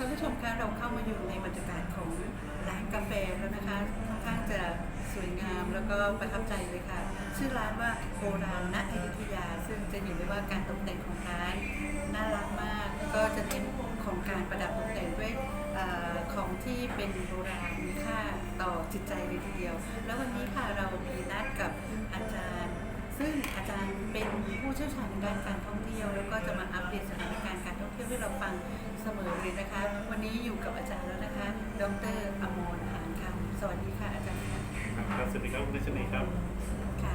ท่านผู้ชมคะเราเข้ามาอยู่ในบรรยากาศของร้านกาแฟแล้วนะคะค่อนข้างจะสวยงามแล้วก็ประทับใจเลยค่ะ ชื่อร้านว่าโบราณณอยุธยา ซึ่งจะเห็นได้ว่าการตกแต่งของร้านน่ารักมาก ก็จะเน้นของการประดับตกแต่งด้วยอของที่เป็นโบราณมีค่าต่อจิตใจเลยทีเดียว แล้ววันนี้ค่ะเรามีนัดกับอาจารย์ ซึ่งอาจารย์เป็นผู้เชี่ยวชาญด้านการท่องเที่ยว แล้วก็จะมาอัปเดตสถานการณ์การท่องเที่ยวให้เราฟัง สมอเลยนะคะ วันนี้อยู่กับอาจารย์แล้วนะคะ ดรอมรหานคำสวัสดีค่ะอาจารย์ค่ะครับสวัสดีครับคุณรัชนีครับค่ะ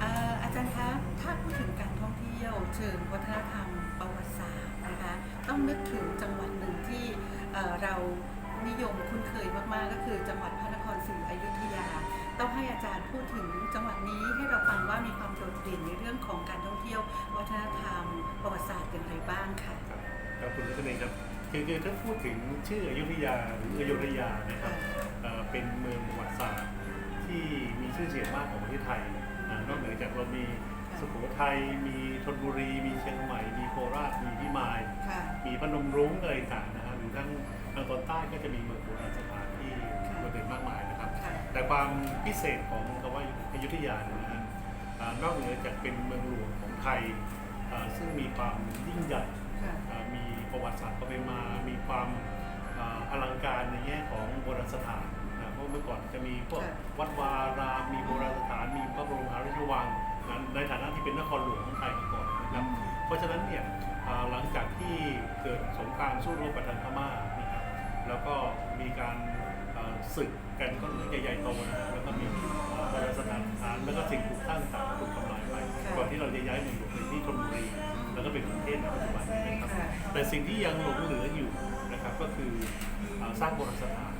เอ่ออาจารย์คะ ถ้าพูดถึงการท่องเที่ยวเชิงวัฒนธรรมประวัติศาสตร์นะคะ ต้องนึกถึงจังหวัดหนึ่งที่เอ่อเรานิยมคุ้นเคยมากๆ ก็คือจังหวัดพระนครศรีอยุธยา ต้องให้อาจารย์พูดถึงจังหวัดนี้ให้เราฟังว่ามีความโดดเด่นในเรื่องของการท่องเที่ยว วัฒนธรรม ประวัติศาสตร์อย่างไรบ้างค่ะ ครับครับคุณรัชนีครับคือคือถ้าพูดถึงชื่ออยุธยาหรืออยุธยานะครับเอ่อเป็นเมืองประวัติศาสตร์ที่มีชื่อเสียงมากของประเทศไทยอ่านอกเหนือจากเรามีค่ะสุโขทัยมีธนบุรี มีเชียงใหม่ มีโคราชมีพิมาย ค่ะ มีพนมรุ้งอะไรต่างๆนะฮะหรือทั้งทางตอนใต้ก็จะมีเมืองโบราณสถานที่ค่ะโดดเด่นมากมายนะครับ ค่ะ แต่ความพิเศษของคำว่าอยุธยาเนี่ยนะฮะอ่านอกเหนือจากเป็นเมืองหลวงของไทยอ่าซึ่งมีความยิ่งใหญ่ค่ะ อ่ามี ประวัติศาสตร์ความเป็นมา มีความอ่าอลังการในแง่ของโบราณสถานนะเพราะเมื่อก่อนจะมีพวกค่ะวัดวาราราม มีโบราณสถาน มีพระบรมมหาราชวังนะในฐานะที่เป็นนครหลวงของไทยมาก่อนนะครับ เพราะฉะนั้นเนี่ยอ่าหลังจากที่เกิดสงครามสู้รบกับทางพม่านะครับแล้วก็มีการอ่าศึกกันก็ใหญ่ๆโตนะฮะแล้วก็มีอ่าโบราณสถานแล้วก็สิ่งปลูกสร้างต่างๆถูกทำลายไปค่ะก่อนที่เราจะย้ายมาอยู่ในที่ธนบุรีแล้วก็เป็นกรุงเทพในปัจจุบันนี้นะครับค่ะ แต่สิ่งที่ยังหลงเหลืออยู่นะครับก็คืออ่าสร้างโบราณสถาน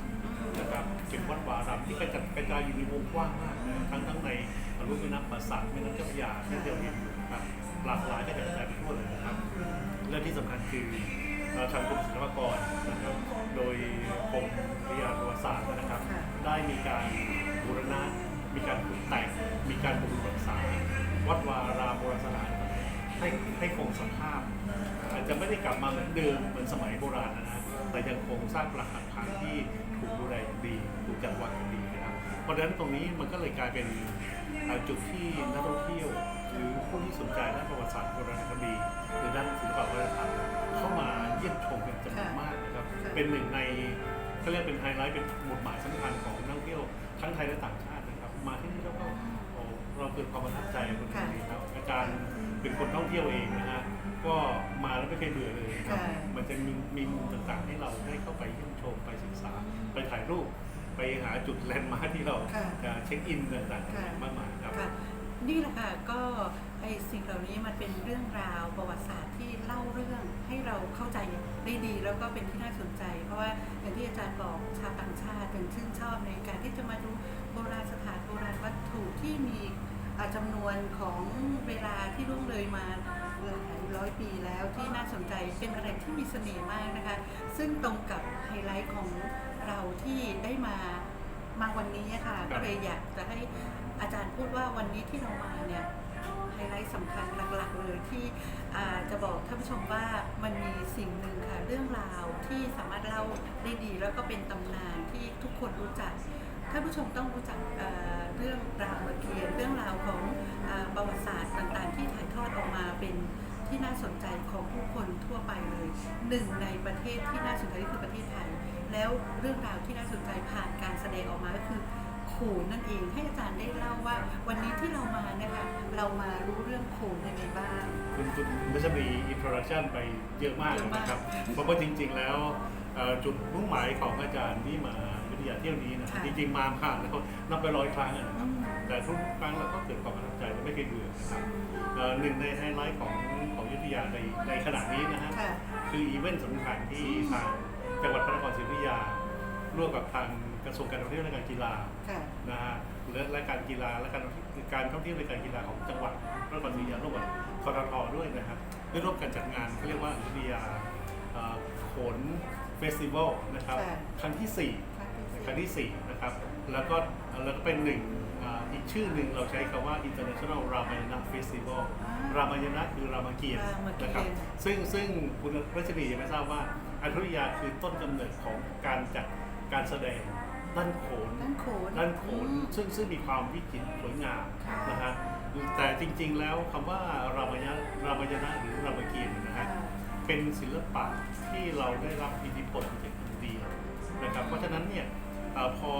นะครับเป็นวัดวารามที่กระจัดกระจายอยู่ในวงกว้างมากนะทั้งทั้งในรูปแม่น้ำป่าสักแม่น้ำเจ้าพระยาที่เราเห็นอยู่นะครับหลากหลายกระจัดกระจายไปทั่วเลยนะครับและที่สำคัญคือเอ่อทางกรมศิลปากรนะครับโดยกรมวิทยาประวัติศาสตร์นะครับค่ะได้มีการบูรณะมีการปลูกแต่งมีการบำรุงรักษาวัดวารามโบราณสถาน ให้ให้คงสภาพ อาจจะไม่ได้กลับมาเหมือนเดิมเหมือนสมัยโบราณนะนะแต่ยังคงสร้างหลักฐานที่ถูกดูแลอย่างดีถูกจัดวางอย่างดีนะครับเพราะฉะนั้นตรงนี้มันก็เลยกลายเป็นเอ่อจุดที่นักท่องเที่ยว หรือผู้ที่สนใจด้านประวัติศาสตร์โบราณคดีหรือด้านศิลปะวัฒนธรรมเข้ามาเยี่ยมชมเป็นจำนวนมากนะครับค่ะเป็นหนึ่งในเขาเรียกเป็นไฮไลท์เป็นหมุดหมายสำคัญของนักท่องเที่ยวทั้งไทยและต่างชาตินะครับ มาที่นี่แล้วก็โอ้เราเกิดความประทับใจกับคนนี้ครับอาจารย์ เป็นคนท่องเที่ยวเองนะฮะก็มาแล้วไม่เคยเบื่อเลยนะครับ ค่ะ มันจะมีมีมุมต่างๆให้เราได้เข้าไปเยี่ยมชมไปศึกษา ไปถ่ายรูป ไปหาจุดแลนด์มาร์คที่เราค่ะ จะเช็คอินต่างค่ะๆมากมายครับ ค่ะนี่แหละค่ะก็ไอสิ่งเหล่านี้มันเป็นเรื่องราวประวัติศาสตร์ที่เล่าเรื่องให้เราเข้าใจได้ดีแล้วก็เป็นที่น่าสนใจ เพราะว่าอย่างที่อาจารย์บอกชาวต่างชาติเป็นชื่นชอบในการที่จะมาดูโบราณสถานโบราณวัตถุที่มีอ่า จำนวนของเวลาที่ล่วงเลยมาหลายร้อยปีแล้วที่น่าสนใจเป็นอะไรที่มีเสน่ห์มากนะคะ ซึ่งตรงกับไฮไลท์ของเราที่ได้มามาวันนี้อะค่ะครับก็เลยอยากจะให้อาจารย์พูดว่าวันนี้ที่เรามาเนี่ยไฮไลท์สำคัญหลักๆเลยที่อ่าจะบอกท่านผู้ชมว่ามันมีสิ่งหนึ่งค่ะเรื่องราวที่สามารถเล่าได้ดีแล้วก็เป็นตำนานที่ทุกคนรู้จัก ท่านผู้ชมต้องรู้จักเรื่องรามเกียรติเรื่องราวของประวัติศาสตร์ต่างๆ ที่ถ่ายทอดออกมาเป็นที่น่าสนใจของผู้คนทั่วไปเลยหนึ่งในประเทศที่น่าสนใจก็คือประเทศไทย แล้วเรื่องราวที่น่าสนใจผ่านการแสดงออกมาก็คือโขนนั่นเองให้อาจารย์ได้เล่าว่า วันนี้ที่เรามานะคะเรามารู้เรื่องโขนยังไงบ้างคุณคุณไม่ใช่มีอินโทรดักชันไปเยอะมากเลยนะครับ เพราะว่าจริง ๆ แล้วจุดมุ่งหมายของอาจารย์ที่มา ยาเที่ยวนี้นะค่ะ จริงๆมาผ่านแล้วนับไปร้อยครั้งอะนะคอืรับมแต่ทุกครั้งเราก็เกิดความประทับใจและไม่เคยเบื่อนะครับเอ่อหนึ่งในไฮไลท์ของของอยุทธยาในในขณะนี้นะฮะ ค่ะ คืออีเวนต์สำคัญที่ทางจังหวัดพระนครศรีอยุธยา ร่วมกับทางกระทรวงการท่องเที่ยวและการกีฬาค่ะ นะฮะและและการกีฬาและการการท่องเที่ยวและการกีฬาของจังหวัดพระนครศรีอยุธยาร่วมกับคอททด้วยนะครับได้ร่วมกันจัดงานเขาเรียกว่าอยุธยาเอ่อโขนเฟสติวัลนะครับค่ะ ครั้งที่สี่ ค่ะครั้งที่4นะครับนะครับ แล้วก็แล้วก็เป็นหนึ่งอ่าอีกชื่อหนึ่งเราใช้คำว่า International Ramayana Festival อ่ารามายณะคือรามเกียรติ์รามเกียรติ์นะครับซึ่งซึ่งคุณรัชนียังไม่ทราบว่าอยุธยาคือต้นกำเนิดของการจัดการแสดงด้านโขนด้านโขนด้านโขนอืมซึ่งซึ่งมีความวิจิตรสวยงามค่ะนะฮะแต่จริงๆแล้วคำว่ารามายณะรามายณะหรือรามเกียรติ์เนยนะฮะเป็นศิลปะที่เราได้รับอิทธิพลมาจากอินเดียนะครับเพราะฉะนั้นเนี่ยเอ่อพอ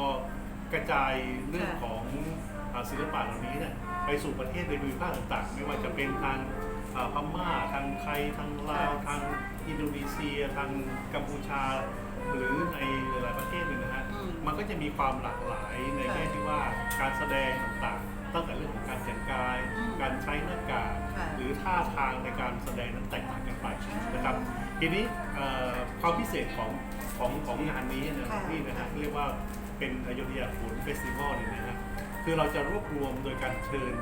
กระจายเรื่องค่ะของเอ่อศิลปะเหล่านี้เนี่ยไปสู่ประเทศในภูมิภาคต่างๆ ไม่ว่าจะเป็นทางเอ่อพม่าทางไทยทางลาวทางอินโดนีเซีย ทางกัมพูชา หรือในหลายๆประเทศเลยนะฮะอืมมันก็จะมีความหลากหลายในค่ะแง่ที่ว่าการแสดงต่างๆ ตั้งแต่เรื่องของการแต่งกายอืมการใช้หน้ากากค่ะห รือท่าทางในการแสดงนั้นแตกต่างกันไปอ่านนะครับทีนี้เอ่อความพิเศษของของของงานนี้นะค่ะที่นะฮะเรียกว่าเป็นอยุธยาโขนเฟสติวัลเนี่ยนะฮะคือเราจะรวบรวมโดยการเชิญ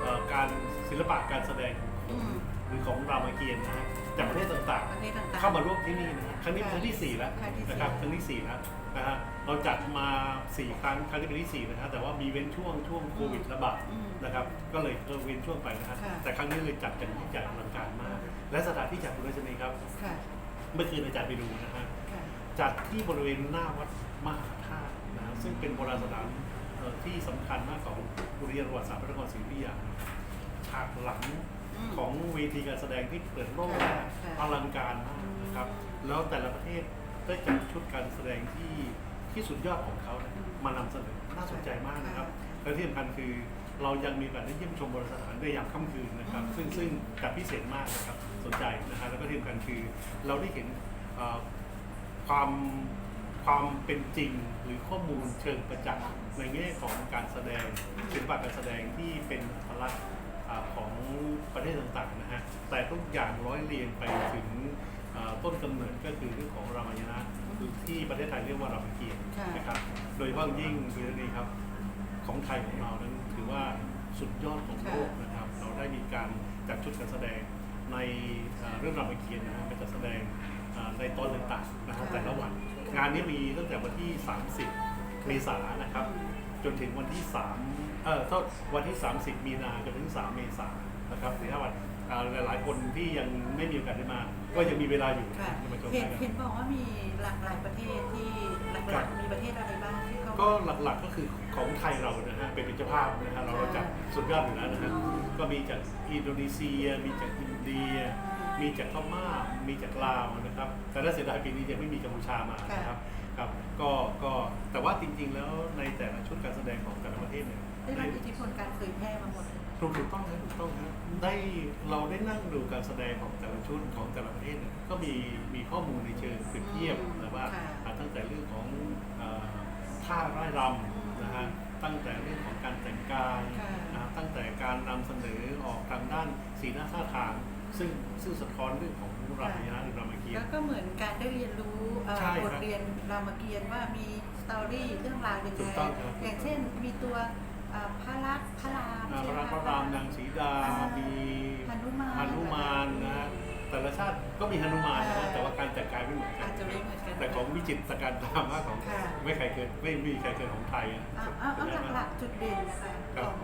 เอ่อการศิลปะการแสดงของอืมหรือของรามเกียรติ์นะฮะจากประเทศต่างประเทศต่างๆๆเข้ามาร่วมที่นี่นะฮะครั้งนี้เป็นคค่ะรั้งที่สี่แล้วครั้งที่สี่นะครับครั้งที่สี่แล้วนะฮะ เราจัดมาสี่ครั้งครั้งนี้เป็นที่สี่นะฮะแต่ว่ามีเว้นช่วงช่วงโควิดระบาดอืมนะครับก็เลยเออเว้นช่วงไปนะฮะค่ะ แต่ครั้งนี้เลยจัดกันที่งใหญ่อลังการมาก และสถานที่จัดคุณรัชนีครับ ค่ะ เมื่อคืนอาจารย์ไปดูนะฮะ ค่ะ จัดที่บริเวณหน้าวัดมหาธาตุนะฮะซึ่งเป็นโบราณสถานเอ่อที่สำคัญมากของอุทยานประวัติศาสตร์พระนครศรีอยุธยาฉากหลังอืมของเวทีการแสดงที่เปิดโล่งค่ะมากค่ะอลังการมากนะครับ แล้วแต่ละประเทศได้จัดชุดการแสดงที่ ที่สุดยอดของเขาเนี่ยอืมมานำเสนอน่าสนใจมากนะครับและที่สำคัญคือเรายังมีโอกาสได้เยี่ยมชมโบราณสถานได้ยามค่ำคืนนะครับ ซึ่งซึ่งจัดพิเศษมากนะครับสนใจนะฮะแล้วก็ที่สำคัญคือเราได้เห็นเอ่อความความเป็นจริงหรือข้อมูลเชิงประจักษ์ในแง่ของการแสดงศิลปะการแสดงที่เป็นอัตลักษณ์อ่าของประเทศต่างๆนะฮะแต่ทุกอย่างร้อยเรียงไปถึงอ่าต้นกำเนิดก็คือเรื่องของรามายณะ หรือที่ประเทศไทยเรียกว่ารามเกียรติ์ค่ะนะครับ โดยเฉพาะอย่างยิ่งคือเรื่องนี้ครับของไทยของเรานั้นถือว่าสุดยอดของโลกนะครับ เราได้มีการจัดชุดการแสดงในเอ่อเรื่องรามเกียรติ์นะฮะไปจัดแสดงเอ่อในตอนต่างๆนะครับค่ะแต่ละวัน งานนี้มีตั้งแต่วันที่ 30 เมษายนนะครับ จนถึงวันที่3เอ่อโทษวันที่ 30 มีนาจนถึง 3 เมษายนนะครับสี่ห้าวัน อ่าหลายๆคนที่ยังไม่มีโอกาสได้มา ก็ยังมีเวลาอยู่ค่ะที่มาชมเห็นได้เห็นบอกว่ามีหลากหลายประเทศที่หครัลักบๆมีประเทศอะไรบ้างที่เขา ก็หลักๆก็คือของไทยเรานะฮะเป็นเจ้าภาพนะฮะเราเราจัดสุดยอดอยู่แล้วนะฮะก็มีจากอินโดนีเซีย มีจากอินเดีย มีจากพม่ามีจากลาวนะครับแต่น่าเสียดายปีนี้ยังไม่มีกัมพูชามานะครับครับก็ก็แต่ว่าจริงๆแล้วในแต่ละชุดการแสดงของแต่ละประเทศเนี่ย ได้รับอิทธิพลการเผยแพร่มาหมดเลย ถูกถูกต้องครับถูกต้องครับได้เราได้นั่งดูการแสดงของแต่ละชุดของแต่ละประเทศเนี่ยก็มีมีข้อมูลในเชิงเปรียบเทียบนะว่าค่ะอ่าตั้งแต่เรื่องของเอ่อท่าร่ายรำนะฮะตั้งแต่เรื่องของการแต่งกายค่ะนะครับตั้งแต่การนำเสนอออกทางด้านสีหน้าท่าทาง ซึ่งซึ่งสะท้อนเรื่องของรามยณะหรือรามเกียรแล้วติ์ก็เหมือนการได้เรียนรู้เอ่อใช่ครับบทเรียนรามเกียรติ์ว่ามีสตอรี่เรื่องราวยังถูไงกต้องครับ อย่างเช่นมีตัวเอ่อพระลักษมณ์พระรามอ่าพใช่ระไหมราชพระรามนางสีดา อ่ามีมีหนุมานหนุมานนะฮะแต่ละชาติก็มีหนุมานนะฮะอ่า แต่ว่าการแต่งกายไม่เหมือนกัอานจจะไม่เหมือนกัน แต่ของวิจิตรสการตามากของค่ะ ไม่ใครเกินไม่มีใครเกินของไทยนะเอาเอาเอาหลักๆจุดเด่นนะคะครัขบอง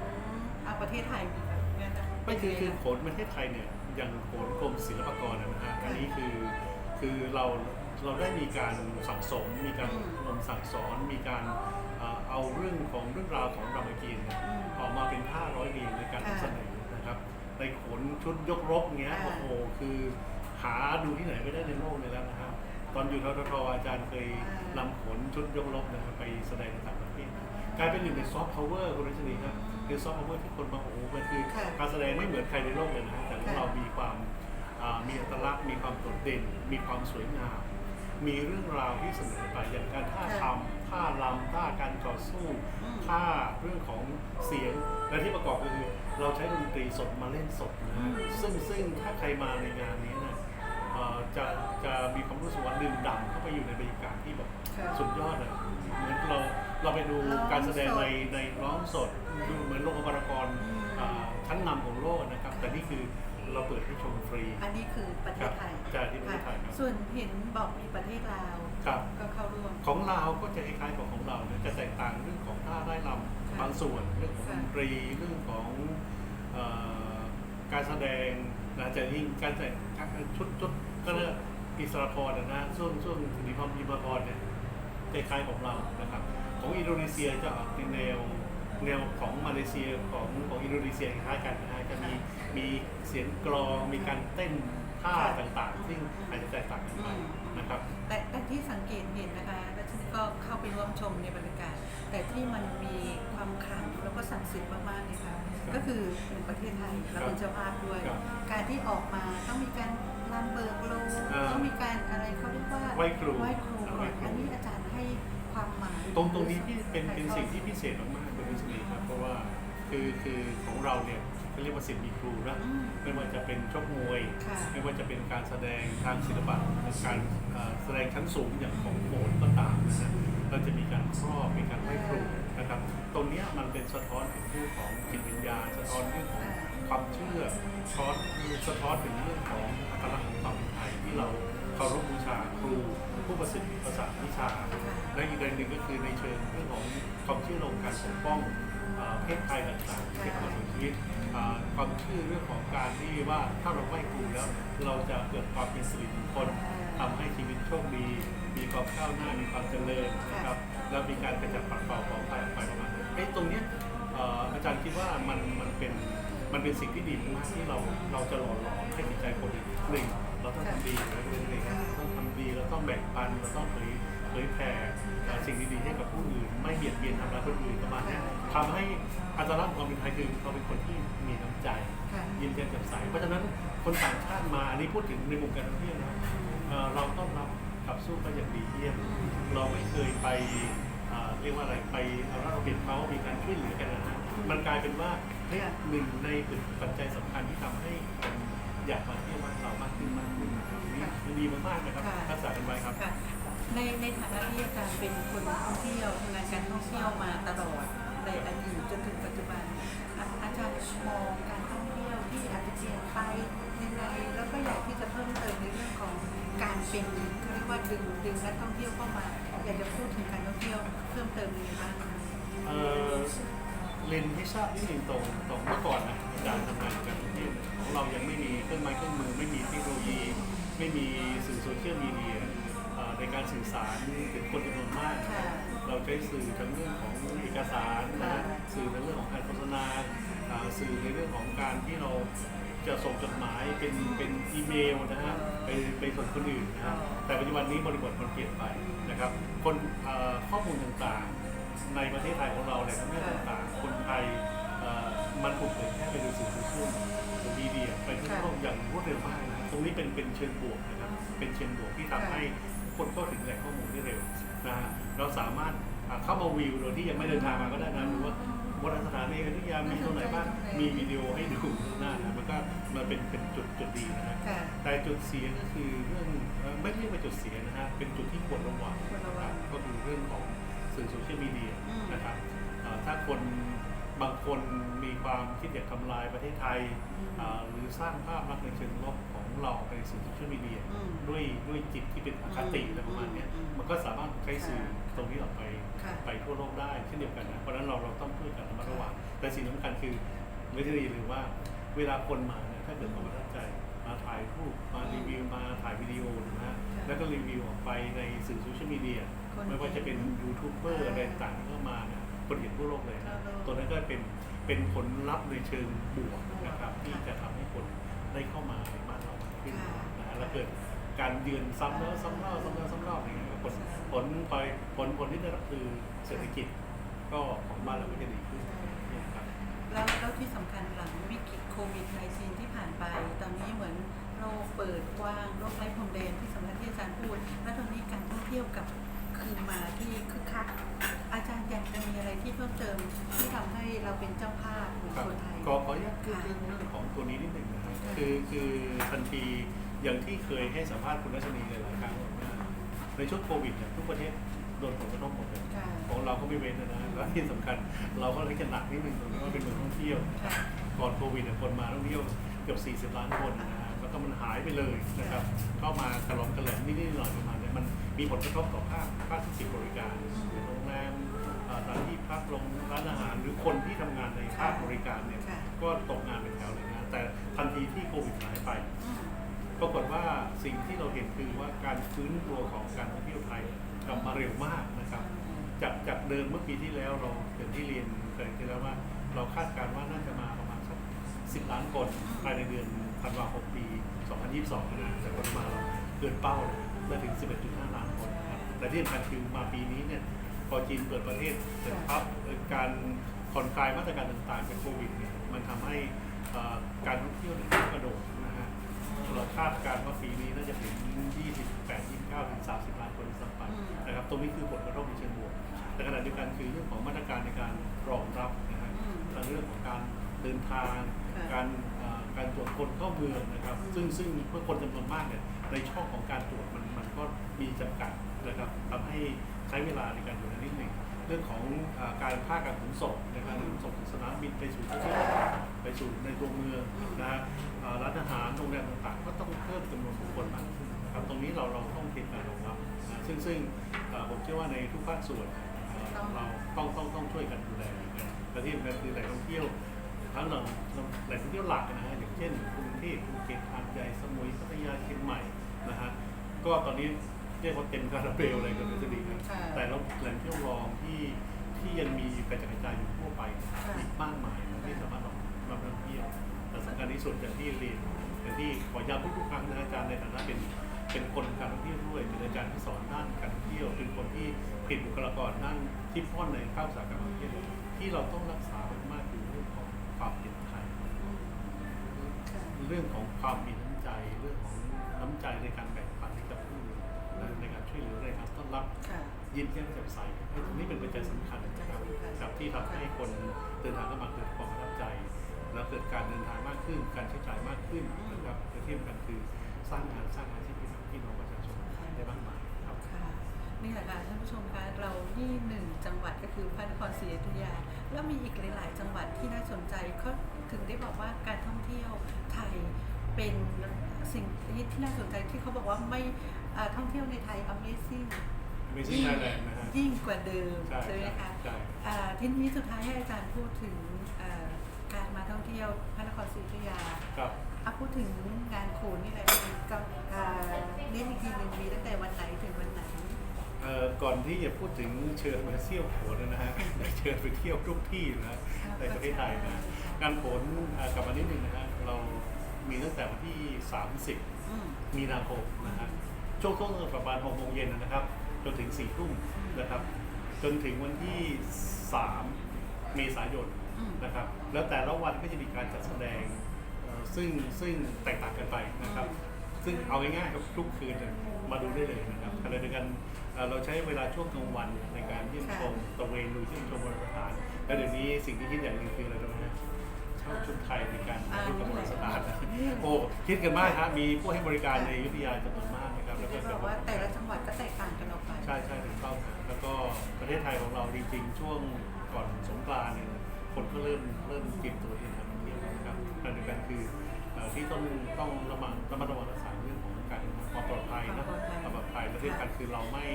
เอาประเทศไทยเนี่ยนะไม่คือคือโขนประเทศไทยเนี่ยอย่างโขนกรมศิลปากรนะฮะอันนี้คือคือเราเราได้มีการสั่งสม มีการอบรมสั่งสอน มีการเอ่อ เอาเรื่องของเรื่องราวของรามเกียรติ์เนี่ยอืมออกมาเป็นผ้าร้อยเรียงในการค่ะนำเสนอนะครับในโขนชุดยกรบเงี้ยค่ะโอ้โหคือหาดูที่ไหนไม่ได้ในโลกเลยแล้วนะครับ ตอนอยู่ทททอาจารย์เคยนำโขนชุดยกรบนะครับไปแสดงในต่างประเทศกลายเป็นหนึ่งในซอฟต์พาวเวอร์คุณรัชนีครับคือซอฟต์พาวเวอร์ที่คนมาโอ้โหมันคือค่ะการแสดงไม่เหมือนใครในโลกเลยนะฮะแต่ว่าค่ะเรามีความอ่ามีอัตลักษณ์มีความโดดเด่น มีความสวยงาม มีเรื่องราวที่เสนอไปอย่างการท่าทำ ท่ารำท่าการต่อสู้อืม ท่าเรื่องของเสียงและที่ประกอบก็คือเราใช้ดนตรีสดมาเล่นสดนะฮะอืมซึ่งซึ่งถ้าใครมาในงานนี้นะเอ่อจะจะมีความรู้สึกว่าดื่มด่ำเข้าไปอยู่ในบรรยากาศที่แบบค่ะสุดยอดอะเหมือนเราเราไปดูร้องการแสดงสด ในในร้องสดดูเหมือนโรงละครอืมอ่าชั้นนำของโลกนะครับ แต่นี่คือ เราเปิดให้ชมฟรี อันนี้คือประเทศไทยครับใช่ที่ประเทศไทยครับ ส่วนเห็นบอกมีประเทศลาวครับ ก็เข้าร่วม ของเราวก็จะคล้ายๆกับของเรานะจะแตกต่างเรื่องของท่าได้ลค่ะำบางส่วนเรื่องของดค่ะนตรีเรื่องของเอ่อการแสดงนะจะยิ่งการแต่งชุดชุดก็เรียกอิสระพรนะนะช่วงช่วงสิริพรอิมพรเนี่ยคล้ายๆของเรานะครับ ของอินโดนีเซียจะออกในแนว แนวของมาเลเซียของของอินโดนีเซียคล้ายกันนะฮะจะมีมีเสียงกลองมีการเต้นท่าค่ะต่างๆ ซึ่งอาจจะแตกต่างกันไปอืมนะครับ แต่แต่ที่สังเกตเห็นนะคะแล้วฉันก็เข้าไปร่วมชมในบรรยากาศ แต่ที่มันมีความขลังแล้วก็ศักดิ์สิทธิ์มากๆเลยค่ะก็คือเป็นประเทศไทยเราเป็นเจ้าภาพด้วยครับการที่ออกมาต้องมีการรำเบิกโลงอ่าต้องมีการอะไรเขาเรียกว่าไหว้ครูไหว้ครูไหว้ครูอันนี้อาจารย์ให้ความหมายตรงตรงนี้ที่เป็นถ่ายเป็นทอดสิ่งที่พิเศษมาก ๆคุณวิศนีครับเพราะว่าคือคือของเราเนี่ยเขาเรียกว่าศิลป์มีครูนะอืมไม่ว่าจะเป็นชกมวย ค่ะ ไม่ว่าจะเป็นการแสดงทางศิลปะการเอ่อแสดงชั้นสูงอย่างของโขนก็ตามนะฮะเราจะมีการครอบมีการไหว้ครูนะครับ ตรงเนี้ยมันเป็นสะท้อนถึงเรื่องของจิตวิญญาณสะท้อนเรื่องของความเชื่อสะท้อนสะท้อนถึงเรื่องของอัตลักษณ์ของความเป็นไทยที่เราเคารพบูชาครู ผู้ประสิทธิ์ประสาทวิชา และอีกเรื่องหนึ่งก็คือในเชิงเรื่องของความเชื่อเรื่องการปกป้องเพศภัยต่างๆเกิดขึ้นในชีวิตความเชื่อเรื่องของการที่ว่าถ้าเราไหว้ครูแล้ว เราจะเกิดความเป็นสิริมงคลทำให้ชีวิตโชคดี มีความก้าวหน้ามีความเจริญนะครับแล้วมีการกระจัดปัดเป่าของภัยออกไปประมาณนั้นเอ้ตรงเนี้ยอาจารย์คิดว่ามันมันเป็นมันเป็นสิ่งที่ดีมากที่เราเราจะหล่อหลอมให้จิตใจคนอื่นหนึ่ง เราต้องทำดีนะเรื่องนี้เราต้องทำดีเราต้องแบ่งปันเราต้องเผยเผยแผ่เอ่อสิ่งดีๆให้กับผู้อื่น ไม่เบียดเบียนทำร้ายคนอื่นประมาณเนี้ยทำให้อัตลักษณ์ของความเป็นไทยคือเราเป็นคนที่มีน้ำใจค่ะยิ้มแย้มแจ่มใส เพราะฉะนั้นคนต่างชาติมาอันนี้พูดถึงในวงการท่องเที่ยวนะเอ่อเราต้องรับขับสู้ก็อย่างดีเยี่ยม เราไม่เคยไปเอ่อเรียกว่าอะไรไปเอาเราเปรียบเขามีการช่วยเหลือกันนะฮะมันกลายเป็นว่าเฮ้ยหนึ่งในปัจจัยสำคัญที่ทำให้คนอยากมาเที่ยว ขึ้นมากขึ้นนะครับนี่ค่ะมันดีมากๆนะครับค่ะ รักษากันไว้ครับ ค่ะในในฐานะที่อาจารย์เป็นคนท่องเที่ยวทำงานการท่องเที่ยวมาตลอดในอดีตจนถึงปัจจุบันอาอาจารย์มองการท่องเที่ยวที่อาจจะเปลี่ยนไปยังไงแล้วก็อยากที่จะเพิ่มเติมในเรื่องของการเป็นเขาเรียกว่าดึงดึงนักท่องเที่ยวเข้ามา อยากจะพูดถึงการท่องเที่ยวเพิ่มเติมยังไงบ้างคะเอ่อ เรียนให้ทราบนิดหนึ่งตรงตรงเมื่อก่อนนะอาจารย์ทำงานการท่องเที่ยวของเรายังไม่มีเครื่องไม้เครื่องมือไม่มีเทคโนโลยี ไม่มีสื่อโซเชียลมีเดียเอ่อในการสื่อสารถึงคนจำนวนมากค่ะเราใช้สื่อทั้งเรื่องของเอกสารนะค่ะสื่อในเรื่องของการโฆษณาอ่าสื่อในเรื่องของการที่เราจะส่งจดหมายเป็นเป็นอีเมลนะฮะไปไปส่งคนอื่นนะฮะแต่ปัจจุบันนี้บริบทมันเปลี่ยนไปนะครับ คนเอ่อข้อมูลต่างๆ ในประเทศไทยของเราเนี่ยทั้งเรื่องต่างๆคนไทยเอ่อมันถูกเผยแพร่ไปโดยสื่อโซเชียลมีเดียไปทั่วโลกอย่างรวดเร็วมากนะตรงนี้เป็นเป็นเชิงบวกนะครับ เป็นเชิงบวกที่ทำให้คนเข้าถึงแหล่งข้อมูลได้เร็วนะฮะเราสามารถอ่าเข้ามาวิวโดยที่ยังไม่เดินทางมาก็ได้นะหรือว่าวัดสถานเองที่ยามีตรงไหนบ้างมีวิดีโอให้ดูข้างหน้านะมันก็มันเป็นเป็นจุดจุดดีนะฮะค่ะแต่จุดเสียก็คือเรื่องเอ่อไม่เรียกว่าจุดเสียนะฮะเป็นจุดที่ควรระวังควรระวังก็คือเรื่องของ สื่อโซเชียลมีเดียอืมนะครับเอ่อถ้าคนบางคนมีความคิดอยากทำลายประเทศไทยอืมอ่าหรือสร้างภาพลักษณ์ในเชิงลบของเราในสื่อโซเชียลมีเดียอืมด้วยด้วยจิตที่เป็นอคติอะไรประมาณเนี้ยอืมมันก็สามารถใช้สื่อตรงนี้ออกไปค่ะไปทั่วโลกได้เช่นเดียวกันนะเพราะฉะนั้นเราเราต้องช่วยกันระมัดระวังแต่สิ่งสำคัญคือไม่ใช่หรือว่าเวลาคนมาเนี่ยถ้าเกิดความประทับใจมาถ่ายรูปมารีวิวมาถ่ายวิดีโอนะฮะแล้วก็รีวิวออกไปในสื่อโซเชียลมีเดียคน ไม่ว่าจะเป็นยูทูบเบอร์อะไรต่างๆที่เข้ามาเนี่ยคนเห็นทั่วโลกเลยนะทั่วโลกตัวนั้นก็เป็นเป็นผลลัพธ์ในเชิงบวกนะครับค่ะที่จะทำให้คนได้เข้ามาในบ้านเรามากขึ้นค่ะนะฮะแล้วเกิดการเยือนซ้ำแล้วซ้ำเล่าซ้ำแล้วซ้ำเล่าอย่างเงี้ยผลผลพลอยผลผลที่ได้รับคือเศรษฐกิจก็ของบ้านเราก็จะดีขึ้นนะครับแล้วแล้วที่สำคัญหลังวิกฤตโควิด -19 ที่ผ่านไป ตอนนี้เหมือนโลกเปิดกว้างโลกไร้พรมแดนที่สำนักที่อาจารย์พูด แล้วตอนนี้การท่องเที่ยวกลับ คืนมาที่คึกคักอาจารย์อยากจะมีอะไรที่เพิ่มเติมที่ทำให้เราเป็นเจ้าภาพของครับคนไทย ขอขออนุญาตพูดเรื่องเรื่องของตัวนี้นิดหนึ่งนะครับค่ะคือคือทันทีอย่างที่เคยให้สัมภาษณ์คุณรัชนีหลายๆครั้งว่าในช่วงโควิดเนี่ยทุกประเทศโดนผลกระทบหมดเลยค่ะของเราก็ไม่เว้นนะนะและที่สำคัญเราก็เลยจะหนักนิดนึงตรงที่ว่าเป็นเมืองท่องเที่ยว ค่ะ ก่อนโควิดเนี่ยคนมาท่องเที่ยวเกือบ40 ล้านคนนะฮะแล้วก็มันหายไปเลยนะครับ เข้ามากระล้อมกระแหลน่อยประมาณเนี้มันมีผลกระทบต่อภาค ภาคที่สิบริการโรงแรมเอ่อสถานที่พักโรงร้านอาหาร หรือคนที่ทำงานในภาคบริการเนี่ยค่ะก็ตกงานเป็นแถวเลยนะแต่ทันทีที่โควิดหายไปอืมปรากฏว่าสิ่งที่เราเห็นคือว่าการฟื้นตัวของการท่องเที่ยวไทยกลับมาเร็วมากนะครับ จากจากเดิมเมื่อปีที่แล้วเราอย่างที่เรียนเคยที่แล้วว่า เราคาดการณ์ว่าน่าจะมาประมาณสัก10ล้านคนภายในเดือนธันวาคมปี 2022 นะแต่ผลมาเราเกินเป้าเลยถึง 11.5 ล้านคนนะครับ แต่ที่สำคัญคือมาปีนี้เนี่ยพอจีนเปิดประเทศเสร็จปั๊บเอ่อการผ่อนคลายมาตรการต่างๆเป็นโควิดเนี่ยมันทำให้เอ่อการท่องเที่ยวเนี่ยกระโดดนะฮะเราคาดการณ์ว่าปีนี้น่าจะถึง 28 29ถึง30 ล้านคนสักไปอืมนะครับตรงนี้คือผลกระทบในเชิงบวกแต่ขณะเดียวกันคือเรื่องของมาตรการในการรองรับนะฮะอืมทั้งเรื่องของการเดินทางค่ะการเอ่อ การตรวจคนเข้าเมืองนะครับ ซึ่งซึ่งเพื่อคนจำนวนมากเนี่ยในช่องของการตรวจมันมันก็มีจำกัดนะครับทำให้ใช้เวลาในการอยู่นิดหนึ่งเรื่องของอการภาคการขนส่งนการขนส่งสนามบินไปสู่ที่ไปสู่ในตัวเมืองนะฮะร้านอาหารโรงแรมต่างๆ ก็ต้องเพิ่มจำนวนบุคคลมากขึ้นนะครับตรงนี้เราเราต้องตรียมการรองรับนะซึ่งซึ่งผมเชื่อว่าในทุกภาคส่วนเราต้องต้องต้องช่วยกันดูแลนะและที่สำคัญคือแหล่งท่องเที่ยวทั้งแหล่งแหล่งท่องเที่ยวหลักนะฮะ เช่นกรุงเทพภูเก็ตหาดใหญ่สมุยพัทยาเชียงใหม่นะฮะก็ตอนนี้เรียกว่าเต็มคาราเบลเลยก็จะดีครับค่ะแต่เราแหล่งเที่ยวรองที่ที่ยังมีกระจายกระจายอยู่ทั่วไปค่ะอีกมากมายนะที่สามารถรองรับนักท่องเที่ยวแต่สำคัญที่สุดอย่างที่เรียนอย่างที่ขอย้ำทุกๆครั้งนะอาจารย์ในฐานะเป็นเป็นคนการท่องเที่ยวด้วยเป็นอาจารย์ที่สอนด้านการท่องเที่ยวเป็นคนที่เป็นบุคลากรด้านที่พ่อนในภาคอุตสาหกรรมท่องเที่ยวที่เราต้องรักษามากๆคือเรื่องของความเป็นไทย อืมค่ะ เรื่องของความมีน้ำใจเรื่องของน้ำใจในการแบ่งปันให้กับผู้อื่นและในการช่วยเหลือในการต้อนรับค่ะ ยิ้มแย้มแจ่มใสตรงนี้เป็นปัจจัยสำคัญนะครับครับที่ทำให้คนเดินทางเข้ามาเกิดความประทับใจ แล้วเกิดการเดินทางมากขึ้น การใช้จ่ายมากขึ้นนะครับและที่สำคัญคือสร้างงานสร้างอาชีพให้กับพี่น้องประชาชนได้มากมายครับค่ะ นี่แหละค่ะท่านผู้ชมคะเรานี่หนึ่งจังหวัดก็คือพระนครศรีอยุธยา แล้วมีอีกหลาย ๆ จังหวัดที่น่าสนใจเขาถึงได้บอกว่าการท่องเที่ยวไทยเป็นสิ่งที่น่าสนใจที่เขาบอกว่าไม่อ่าท่องเที่ยวในไทย Amazing ไม่ใช่ไทยแลนด์นะฮะ ยิ่งกว่าเดิมใช่ใช่ไหมคะใช่ อ่าทีนี้สุดท้ายให้อาจารย์พูดถึงอ่าการมาท่องเที่ยวพระนครศรีอยุธยาครับ อะพูดถึงงานโขนนี่แหละกับอ่าเน้นอีกทีหนึ่งมีตั้งแต่วันไหนถึงวันไหน เอ่อก่อนที่จะพูดถึงเชิญมาเที่ยวโขนนะฮะเชิญไปเที่ยวทุกที่นะฮะในประเทศไทยนะงานโขนเอ่อกลับมานิดนึงนะฮะเรามีตั้งแต่วันที่ 30 อืม มีนาคมนะฮะช่วงต้นประมาณ6โมงเย็นนะครับ จนถึง4ทุ่มนะครับ จนถึงวันที่ 3 เมษายนอืม นะครับ แล้วแต่ละวันก็จะมีการจัดแสดงเอ่อซึ่งซึ่งแตกต่างกันไปนะครับ ซึ่งเอาง่ายๆครับทุกคืนเนี่ยมาดูได้เลยนะครับขณะเดียวกัน เอ่อเราใช้เวลาช่วงกลางวันในการเยี่ยมชมตระเวนดูเยี่ยมชมโบราณสถานและเดี๋ยวนี้สิ่งที่คิดอย่างหนึ่งคืออะไรรู้ไหมฮะเช่าชุดไทยในการถ่ายรูปกับโบราณสถานนะโอ้คิดกันมากครับมีผู้ให้บริการในอยุธยาจำนวนมากนะครับแล้วก็ที่บอกว่าแต่ละจังหวัดก็แตกต่างกันออกไปใช่ใช่ถูกต้องครับแล้วก็ประเทศไทยของเราจริงๆ ช่วงก่อนสงกรานต์เนี่ยคนก็เริ่มเริ่มเก็บตัวเองทางเที่ยวแล้วนะครับขณะเดียวกันคือเอ่อที่ต้องต้องระมัดระมัดระวังรักษาเรื่องของ การเดินความปลอดภัยนะความปลอดภัยและที่สำคัญคือเราไม่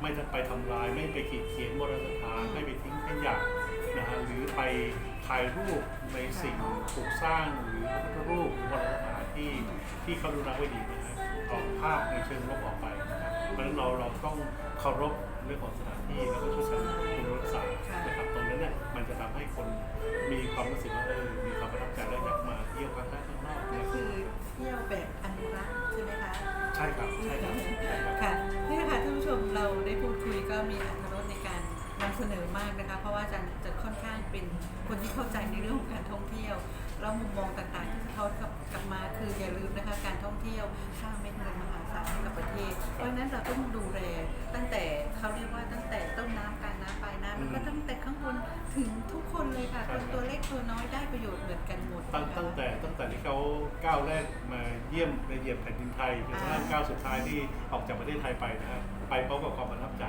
ไม่จะไปทำลาย ไม่ไปขีดเขียนโบราณสถานไม่ไปทิ้งขยะนะฮะหรือไปถ่ายรูปในสิ่งปลูกสร้างหรือพระพุทธรูปโบราณสถานที่ที่เขาดูรักไว้ดีนะฮะออกภาพในเชิงลบออกไปนะครับเพราะฉะนั้นเราเราต้องเคารพเรื่องของสถานที่แล้วก็ช่วยกันดูรักษานะครับตรงนั้นเนี่ยมันจะทำให้คนมีความรู้สึกว่า เสนอมากนะคะ เพราะว่าอาจารย์จะค่อนข้างเป็นคนที่เข้าใจในเรื่องของการท่องเที่ยวแล้วมุมมองต่างๆที่สะท้อนกลับกลับมาคืออย่าลืมนะคะการท่องเที่ยวสร้างเม็ดเงินมหาศาลให้กับประเทศ เพราะฉะนั้นเราต้องดูแลตั้งแต่เขาเรียกว่าตั้งแต่ต้นน้ำกลางน้ำปลายน้ำแล้วก็ตั้งแต่ข้างบนถึงทุกคนเลยค่ะคนตัวเล็กตัวน้อยได้ประโยชน์เหมือนกันหมดตั้งนะคะตั้งแต่ตั้งแต่ที่เขาก้าวแรกมาเยี่ยมในเหยียบแผ่นดินไทยจนกระทั่งก้าวสุดท้ายที่ออกจากประเทศไทยไปนะครับไปพร้อมกับความประทับใจ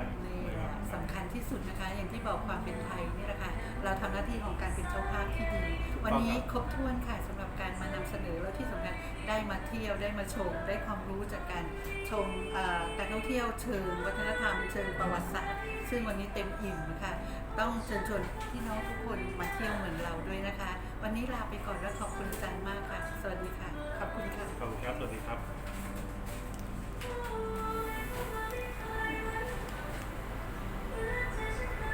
สำคัญที่สุดนะคะ อย่างที่บอกความเป็นไทยนี่แหละค่ะเราทำหน้าที่ของการเป็นเจ้าภาพที่ดี วันนี้ครบถ้วนค่ะสำหรับการณ์มานำเสนอแล้วที่สำคัญได้มาเที่ยวได้มาชม ได้ความรู้จากการชมเอ่อการท่องเที่ยวเชิงวัฒนธรรมเชิงประวัติศาสตร์ ซึ่งวันนี้เต็มอิ่มค่ะ ต้องเชิญชวนพี่น้องทุกคนมาเที่ยวเหมือนเราด้วยนะคะ วันนี้ลาไปก่อนและขอบคุณอาจารย์มากค่ะ สวัสดีค่ะ ขอบคุณค่ะ ขอบคุณครับ สวัสดีครับ